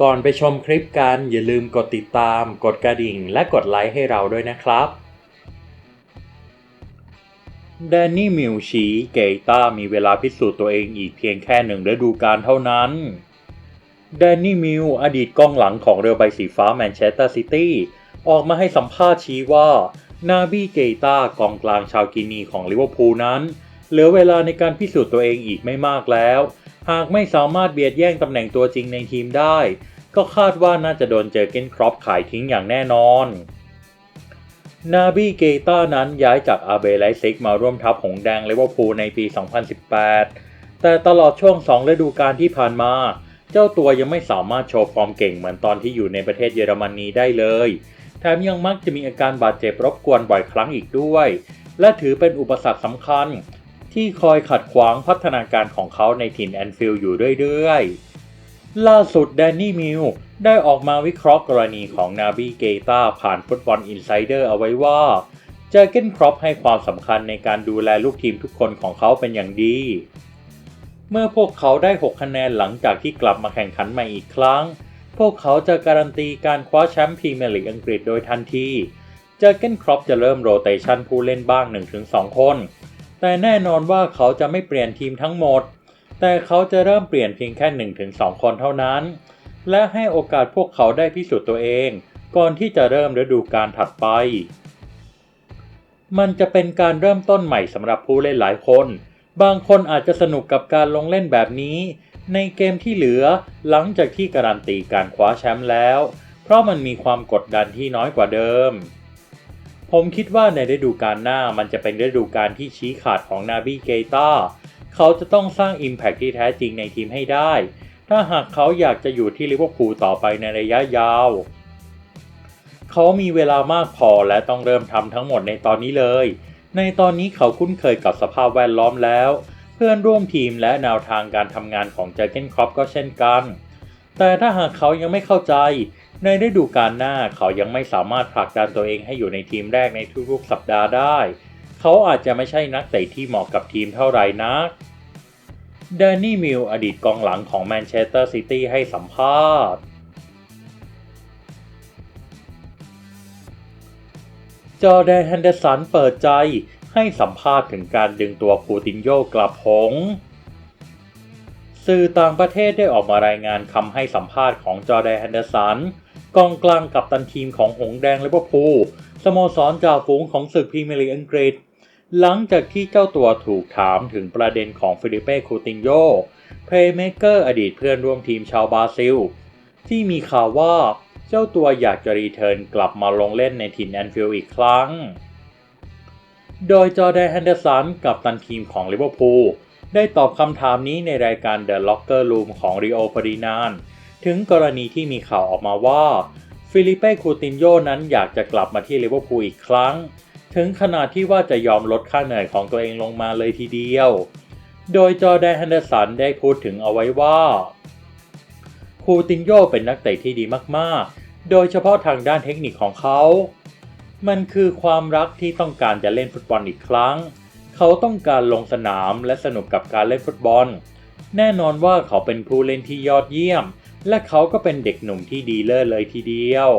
ก่อนไปชมคลิปกันอย่าลืมกดติดตาม กดกระดิ่ง และกดไลค์ให้เราด้วยนะครับแดนนี่มิวชีเกต้ามีเวลาพิสูจน์ตัวเองอีกเพียงแค่หนึ่งฤดูกาลเท่านั้นแดนนี่มิวอดีตกองหลังของเรือใบสีฟ้าแมนเชสเตอร์ซิตี้ออกมาให้สัมภาษณ์ชี้ว่า นาบีเกต้ากองกลางชาวกินีของลิเวอร์พูลนั้น เหลือเวลาในการพิสูจน์ตัวเองอีกไม่มากแล้ว หากไม่สามารถเบียดแย่งตำแหน่งตัวจริงในทีมได้ ก็คาดว่าน่าจะโดนเจอเกนครอปขายทิ้งอย่างแน่นอน นาบีเกต้านั้นย้ายจากอาเบไลซิกมาร่วมทัพหงแดงเลเวอร์พูลในปี 2018 แต่ตลอดช่วง 2 ฤดูกาลที่ผ่านมา เจ้าตัวยังไม่สามารถโชว์ฟอร์มเก่งเหมือนตอนที่อยู่ในประเทศเยอรมนีได้เลย แถมยังมักจะมีอาการบาดเจ็บรบกวนบ่อยครั้งอีกด้วย และถือเป็นอุปสรรคสำคัญ ที่คอยขัดขวางพัฒนาการของเขาในถิ่นแอนฟิลด์อยู่เรื่อยๆ ล่าสุดแดนนี่มิวได้ออกมาวิเคราะห์กรณีของนาบีเกตาผ่านฟุตบอลอินไซเดอร์เอาไว้ว่าเจอเกนครอปให้ความสำคัญในการดูแลลูกทีมทุกคนของเขาเป็นอย่างดี เมื่อพวกเขาได้ 6 คะแนนหลังจากที่กลับมาแข่งขันใหม่อีกครั้ง พวกเขาจะการันตีการคว้าแชมป์พรีเมียร์ลีกอังกฤษโดยทันที เจอเกนครอปจะเริ่มโรเตชันผู้เล่นบ้าง 1-2 คน แต่แน่นอนว่าเขาจะไม่เปลี่ยนทีมทั้งหมด แต่เขาจะเริ่มเปลี่ยนเพียงแค่ 1-2 คนเท่านั้น และให้โอกาสพวกเขาได้พิสูจน์ตัวเอง ก่อนที่จะเริ่มฤดูกาลถัดไป มันจะเป็นการเริ่มต้นใหม่สำหรับผู้เล่นหลายคน บางคนอาจจะสนุกกับการลงเล่นแบบนี้ ในเกมที่เหลือหลังจากที่การันตีการคว้าแชมป์แล้ว เพราะมันมีความกดดันที่น้อยกว่าเดิม ผมคิดว่าในฤดูกาลหน้ามันจะเป็นฤดูกาลที่ชี้ขาดของนาบีเกตาเขาจะต้องสร้าง Impact ที่แท้จริงในทีมให้ได้ ถ้าหากเขาอยากจะอยู่ที่ลิเวอร์พูลต่อไปในระยะยาว เขามีเวลามากพอและต้องเริ่มทำทั้งหมดในตอนนี้เลย ในตอนนี้เขาคุ้นเคยกับสภาพแวดล้อมแล้ว เพื่อนร่วมทีมและแนวทางการทำงานของเจอเกนครอปก็เช่นกัน แต่ถ้าหากเขายังไม่เข้าใจ ในฤดูกาลหน้าเขายังไม่สามารถผลักดันตัวเองให้อยู่ในทีมแรกในทุกๆสัปดาห์ได้ เขาอาจจะไม่ใช่นักเตะที่เหมาะกับทีมเท่าไหร่นักแดนนี่มิลอดีตกองหลังของแมนเชสเตอร์ซิตี้ให้สัมภาษณ์ จอแดนแฮนเดอร์สันเปิดใจให้สัมภาษณ์ถึงการดึงตัวคูตินโยกลับหงสื่อต่างประเทศได้ออกมารายงานคำให้สัมภาษณ์ของจอแดนแฮนเดอร์สัน กองกลางกับตันทีมของหงแดงลิเวอร์พูลสโมสรจ่าฝูงของศึกพรีเมียร์ลีกอังกฤษ หลังจากที่เจ้าตัวถูกถามถึงประเด็นของฟิลิเป้คูตินโยเพลย์เมเกอร์อดีตเพื่อนร่วมทีมชาวบราซิล ที่มีข่าวว่าเจ้าตัวอยากจะรีเทิร์นกลับมาลงเล่นในถิ่นแอนฟิลด์อีกครั้ง โดยจอแดนแฮนเดอร์สันกับตันทีมของลิเวอร์พูลได้ตอบคำถามนี้ในรายการ The Locker Room ของริโอฟรินาน ถึงกรณีที่มีข่าวออกมาว่า ฟิลิเป้คูตินโยนั้นอยากจะกลับมาที่ลิเวอร์พูลอีกครั้ง ถึงขนาดที่ว่าจะยอมลดค่าเหนื่อยของตัวเองลงมาเลยทีเดียว โดยจอแดนแฮนเดอร์สันได้พูดถึงเอาไว้ว่าคูตินโยเป็นนักเตะที่ดีมากๆ โดยเฉพาะทางด้านเทคนิคของเขา มันคือความรักที่ต้องการจะเล่นฟุตบอลอีกครั้ง เขาต้องการลงสนามและสนุกกับการเล่นฟุตบอล แน่นอนว่าเขาเป็นผู้เล่นที่ยอดเยี่ยม และเขาก็เป็นเด็กหนุ่มที่ดีเลิศเลยทีเดียว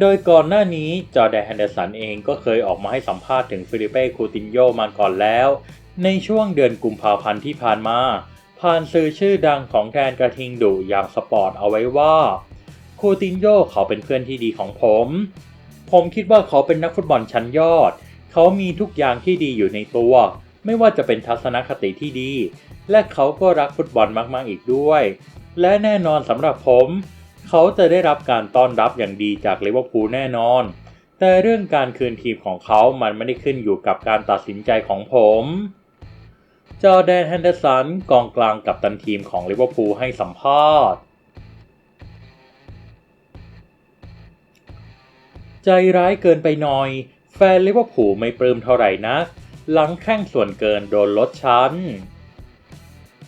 โดยก่อนหน้านี้จอแดนแฮนเดอร์สันเองก็เคยออกมาให้สัมภาษณ์ถึงฟิลิเป้คูตินโยมาก่อนแล้ว ในช่วงเดือนกุมภาพันธ์ที่ผ่านมา ผ่านสื่อชื่อดังของแดนกระทิงดุอย่างสปอร์ตเอาไว้ว่าคูตินโยเขาเป็นเพื่อนที่ดีของผม ผมคิดว่าเขาเป็นนักฟุตบอลชั้นยอด เขามีทุกอย่างที่ดีอยู่ในตัว ไม่ว่าจะเป็นทัศนคติที่ดี และเขาก็รักฟุตบอลมาก ๆ อีกด้วย และแน่นอนสำหรับผม เขาจะได้รับการต้อนรับอย่างดีจากลิเวอร์พูลแน่นอน แต่เรื่องการคืนทีมของเขามันไม่ได้ขึ้นอยู่กับการตัดสินใจของผม จอแดนแฮนเดอร์สันกองกลางกับตันทีมของลิเวอร์พูลให้สัมภาษณ์ใจร้ายเกินไปหน่อย แฟนลิเวอร์พูลไม่ปลื้มเท่าไหร่นะหลังแข้งส่วนเกินโดนลดชั้น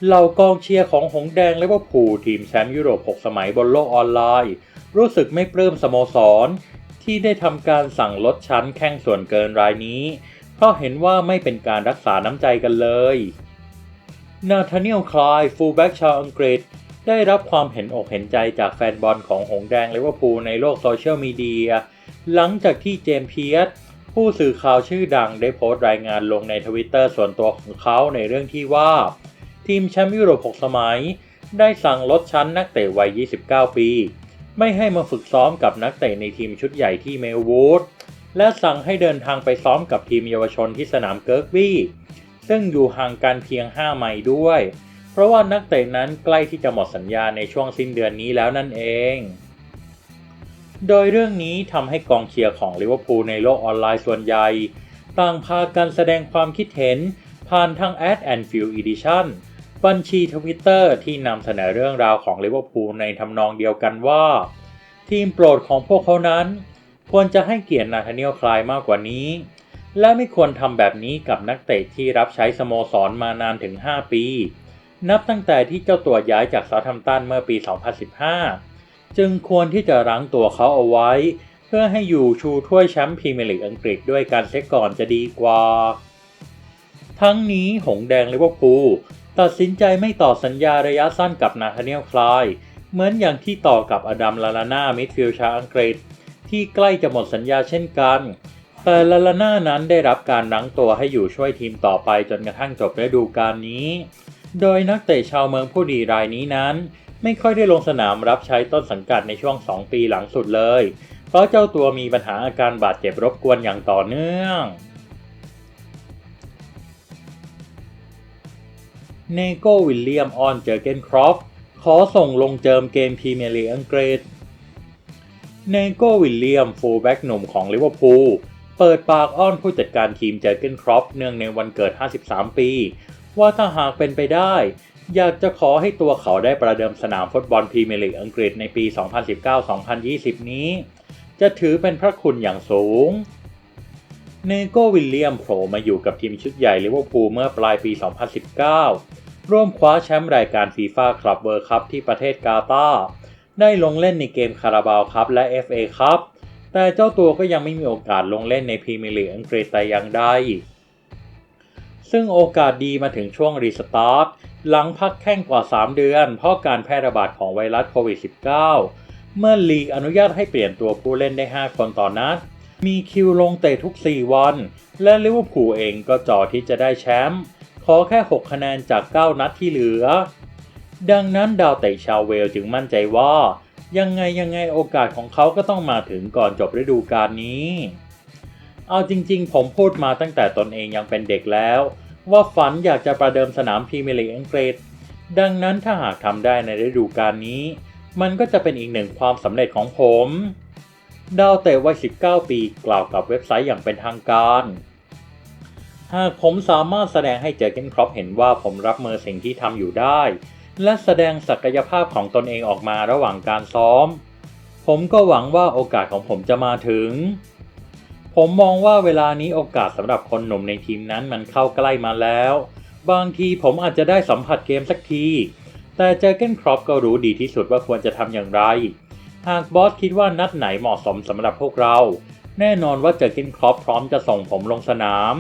เหล่ากองเชียร์ของหงแดงลิเวอร์พูลทีมแชมป์ยุโรป 6 สมัยบนโลกออนไลน์ รู้สึกไม่ปลื้มสโมสร ที่ได้ทำการสั่งลดชั้นแข้งส่วนเกินรายนี้ เพราะเห็นว่าไม่เป็นการรักษาน้ำใจกันเลย นาธาเนียลคลายฟูลแบ็กชาวอังกฤษ ได้รับความเห็นอกเห็นใจจากแฟนบอลของหงแดงลิเวอร์พูลในโลกโซเชียลมีเดียหลังจากที่เจมส์เพียร์สผู้สื่อข่าวชื่อดังได้โพสต์รายงานลงในทวิตเตอร์ส่วนตัวของเขาในเรื่องที่ว่า ทีมแชมป์ยุโรป 6 สมัย ได้สั่งลดชั้นนักเตะวัย 29 ปี ไม่ให้มาฝึกซ้อมกับนักเตะในทีมชุดใหญ่ที่เมลวูดและสั่งให้เดินทางไปซ้อมกับทีมเยาวชนที่สนามเกิร์กบี้ ซึ่งอยู่ห่างกันเพียง 5 ไมล์ด้วย เพราะว่านักเตะนั้นใกล้ที่จะหมดสัญญาในช่วงสิ้นเดือนนี้แล้วนั่นเอง โดยเรื่องนี้ทำให้กองเชียร์ของลิเวอร์พูลในโลกออนไลน์ส่วนใหญ่ ต่างพากันแสดงความคิดเห็นผ่านทาง Ad and Field Edition บัญชีทวิตเตอร์ที่นำเสนอเรื่องราวของลิเวอร์พูลในทำนองเดียวกันว่า ทีมโปรดของพวกเขานั้น ควรจะให้เกียรตินาธานียลคลายมากกว่านี้ และไม่ควรทำแบบนี้กับนักเตะที่รับใช้สโมสรมานานถึง 5 ปี นับตั้งแต่ที่เจ้าตัวย้ายจากซาทัมตันเมื่อปี 2015 จึงควรที่จะรั้งตัวเขาเอาไว้ เพื่อให้อยู่ชูถ้วยแชมป์พรีเมียร์ลีกอังกฤษด้วยการเซ็กก่อนจะดีกว่า ทั้งนี้หงแดงลิเวอร์พูล ตัดสินใจไม่ต่อสัญญาระยะสั้นกับนาธาเนียลคลาย เหมือนอย่างที่ต่อกับอดัมลาลาน่ามิดฟิลชาวอังกฤษ ที่ใกล้จะหมดสัญญาเช่นกัน แต่ลาลาน่านั้นได้รับการรั้งตัวให้อยู่ช่วยทีมต่อไปจนกระทั่งจบฤดูกาลนี้ โดยนักเตะชาวเมืองผู้ดีรายนี้นั้น ไม่ค่อยได้ลงสนามรับใช้ต้นสังกัดในช่วง 2 ปีหลังสุดเลย เพราะเจ้าตัวมีปัญหาอาการบาดเจ็บรบกวนอย่างต่อเนื่อง เนโกวิลเลียมออนเจอร์เกนครอฟขอส่งลงเจิมเกมพรีเมียร์ลีกอังกฤษเนโกวิลเลียมฟูลแบ็กหนุ่มของลิเวอร์พูลเปิดปากอ้อนผู้จัดการทีมเจอร์เกนครอฟเนื่องในวันเกิด 53 ปี ว่าถ้าหากเป็นไปได้ อยากจะขอให้ตัวเขาได้ประเดิมสนามฟุตบอลพรีเมียร์ลีกอังกฤษในปี 2019-2020 นี้ จะถือเป็นพระคุณอย่างสูงเนโกวิลเลียมโผล่มาอยู่กับทีมชุดใหญ่ลิเวอร์พูลเมื่อปลายปี 2019 ร่วมคว้าแชมป์รายการฟีฟ่าคลับเวิร์คัพที่ประเทศกาตาร์ได้ลงเล่นในเกมคาราบาวคัพและ FA คัพแต่เจ้าตัวก็ยังไม่มีโอกาสลงเล่นในพรีเมียร์ลีกอังกฤษแต่อย่างใดซึ่งโอกาสดีมาถึงช่วงรีสตาร์ทหลังพักแข่งกว่า 3 เดือน เพราะการแพร่ระบาดของไวรัสโควิด -19 เมื่อลีกอนุญาตให้เปลี่ยนตัวผู้เล่นได้ 5 คนต่อนนัด มีคิวลงเตะทุก 4 วัน และลิเวอร์พูลเองก็จ่อที่จะได้แชมป์ อแค่ 6 คะแนนจาก 9 นัดที่เหลือ ดังนั้นดาวเตะชาวเวลจึงมั่นใจว่า ยังไงยังไงโอกาสของเขาก็ต้องมาถึงก่อนจบฤดูกาลนี้ เอาจริงๆ ผมพูดมาตั้งแต่ตนเองยังเป็นเด็กแล้ว ว่าฝันอยากจะประเดิมสนามพรีเมียร์ลีกอังกฤษ ดังนั้นถ้าหากทำได้ในฤดูกาลนี้ มันก็จะเป็นอีกหนึ่งความสำเร็จของผมดาวเตะวัย 19 ปี กล่าวกับเว็บไซต์อย่างเป็นทางการ หากผมสามารถแสดงให้เจอเกนครอปเห็นว่าผมรับมือสิ่งที่ทำอยู่ได้ และแสดงศักยภาพของตนเองออกมาระหว่างการซ้อม ผมก็หวังว่าโอกาสของผมจะมาถึง ผมมองว่าเวลานี้โอกาสสำหรับคนหนุ่มในทีมนั้นมันเข้าใกล้มาแล้ว บางทีผมอาจจะได้สัมผัสเกมสักที แต่เจอเกนครอปก็รู้ดีที่สุดว่าควรจะทำอย่างไร หากบอสคิดว่านัดไหนเหมาะสมสำหรับพวกเรา แน่นอนว่าเจอเกนครอปพร้อมจะส่งผมลงสนาม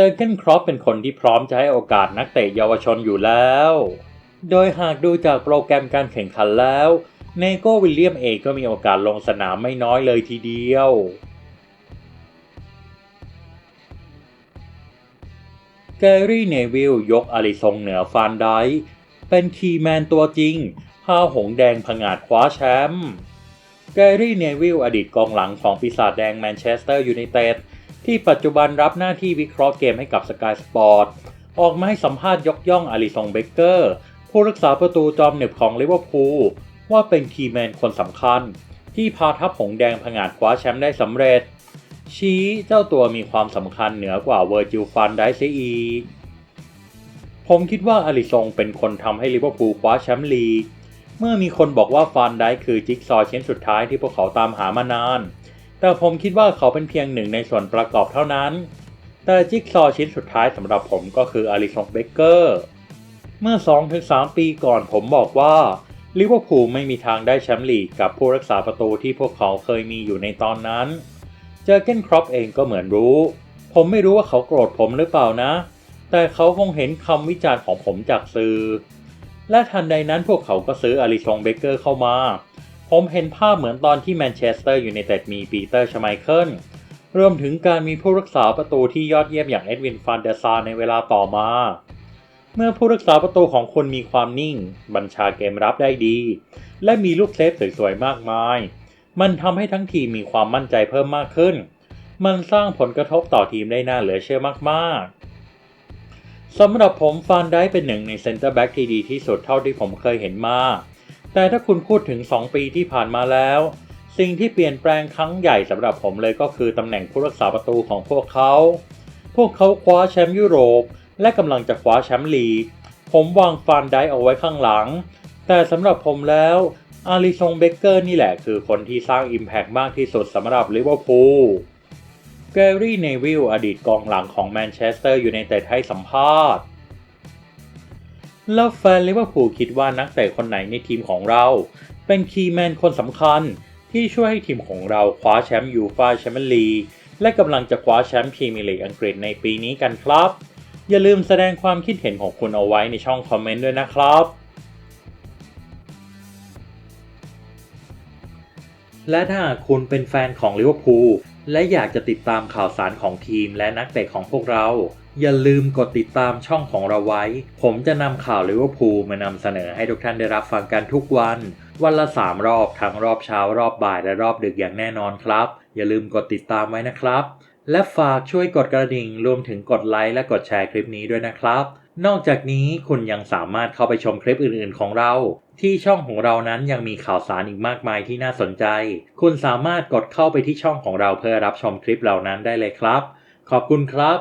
จอร์เกนครอปเป็นคนที่พร้อมจะให้โอกาสนักเตะเยาวชนอยู่แล้ว โดยหากดูจากโปรแกรมการแข่งขันแล้วเนโกวิลเลียมเองก็มีโอกาสลงสนามไม่น้อยเลยทีเดียว แกรี่เนวิลยกอาริซงเหนือฟานไดเป็นคีแมนตัวจริงพาหงแดงผงาดคว้าแชมป์ แกรี่เนวิลอดีตกองหลังของปีศาจแดงแมนเชสเตอร์ยูไนเต็ด ที่ปัจจุบันรับหน้าที่วิเคราะห์เกมให้กับสกายสปอร์ตออกมาให้สัมภาษณ์ยกย่องอาริซงเบเกอร์ ผู้รักษาประตูจอมเหน็บของลิเวอร์พูลว่าเป็นคีย์แมนคนสำคัญ ที่พาทัพหงแดงผงาดคว้าแชมป์ได้สำเร็จ ชี้เจ้าตัวมีความสำคัญเหนือกว่าเวอร์จิลฟันได้เสียอีกผมคิดว่าอาริซงเป็นคนทำให้ลิเวอร์พูลคว้าแชมป์ลีกเมื่อมีคนบอกว่าฟานได้คือจิ๊กซอว์ชิ้นสุดท้ายที่พวกเขาตามหามานาน แต่ผมคิดว่าเขาเป็นเพียงหนึ่งในส่วนประกอบเท่านั้น แต่จิ๊กซอว์ชิ้นสุดท้ายสำหรับผมก็คืออาริซงเบเกอร์ เมื่อ 2-3 ปีก่อนผมบอกว่าลิเวอร์พูลไม่มีทางได้แชมป์ลีกกับผู้รักษาประตูที่พวกเขาเคยมีอยู่ในตอนนั้น เจอเกนครอปเองก็เหมือนรู้ ผมไม่รู้ว่าเขาโกรธผมหรือเปล่านะ แต่เขาคงเห็นคำวิจารณ์ของผมจากสื่อ และทันใดนั้นพวกเขาก็ซื้ออาริซงเบเกอร์เข้ามา ผมเห็นภาพเหมือนตอนที่แมนเชสเตอร์ยูไนเต็ดมีปีเตอร์ชไมเคิลรวมถึงการมีผู้รักษาประตูที่ยอดเยี่ยมอย่างเอ็ดวินฟันเดซาร์ในเวลาต่อมา เมื่อผู้รักษาประตูของคุณมีความนิ่ง บัญชาเกมรับได้ดี และมีลูกเซฟสวยๆมากมาย มันทำให้ทั้งทีมมีความมั่นใจเพิ่มมากขึ้น มันสร้างผลกระทบต่อทีมได้น่าเหลือเชื่อมากๆสำหรับผมฟานได้เป็นหนึ่งในเซนเตอร์แบ็กที่ดีที่สุดเท่าที่ผมเคยเห็นมา แต่ถ้าคุณพูดถึง 2 ปีที่ผ่านมาแล้ว สิ่งที่เปลี่ยนแปลงครั้งใหญ่สำหรับผมเลยก็คือตำแหน่งผู้รักษาประตูของพวกเขา พวกเขาคว้าแชมป์ยุโรป และกำลังจะคว้าแชมป์ลีก ผมวางฟานได้เอาไว้ข้างหลัง แต่สำหรับผมแล้วอาริซงเบเกอร์นี่แหละคือคนที่สร้าง Impact มากที่สุดสำหรับลิเวอร์พูลแกรี่เนวิลอดีตกองหลังของแมนเชสเตอร์ยูไนเต็ดให้สัมภาษณ์ แล้วแฟนลิเวอร์พูลคิดว่านักเตะคนไหนในทีมของเรา เป็นคีย์แมนคนสำคัญที่ช่วยให้ทีมของเราคว้าแชมป์ยูฟ่าแชมเปี้ยนลีกและกำลังจะคว้าแชมป์พรีเมียร์ลีกอังกฤษในปีนี้กันครับ อย่าลืมแสดงความคิดเห็นของคุณเอาไว้ในช่องคอมเมนต์ด้วยนะครับ และถ้าคุณเป็นแฟนของลิเวอร์พูลและอยากจะติดตามข่าวสารของทีมและนักเตะของพวกเรา อย่าลืมกดติดตามช่องของเราไว้ ผมจะนำข่าวลิเวอร์พูลมานำเสนอให้ทุกท่านได้รับฟังกันทุกวัน วันละ 3 รอบทั้งรอบเช้ารอบบ่ายและรอบดึกอย่างแน่นอนครับ อย่าลืมกดติดตามไว้นะครับ และฝากช่วยกดกระดิ่งรวมถึงกดไลค์และกดแชร์คลิปนี้ด้วยนะครับ นอกจากนี้คุณยังสามารถเข้าไปชมคลิปอื่นๆของเรา ที่ช่องของเรานั้นยังมีข่าวสารอีกมากมายที่น่าสนใจ คุณสามารถกดเข้าไปที่ช่องของเราเพื่อรับชมคลิปเหล่านั้นได้เลยครับ ขอบคุณครับ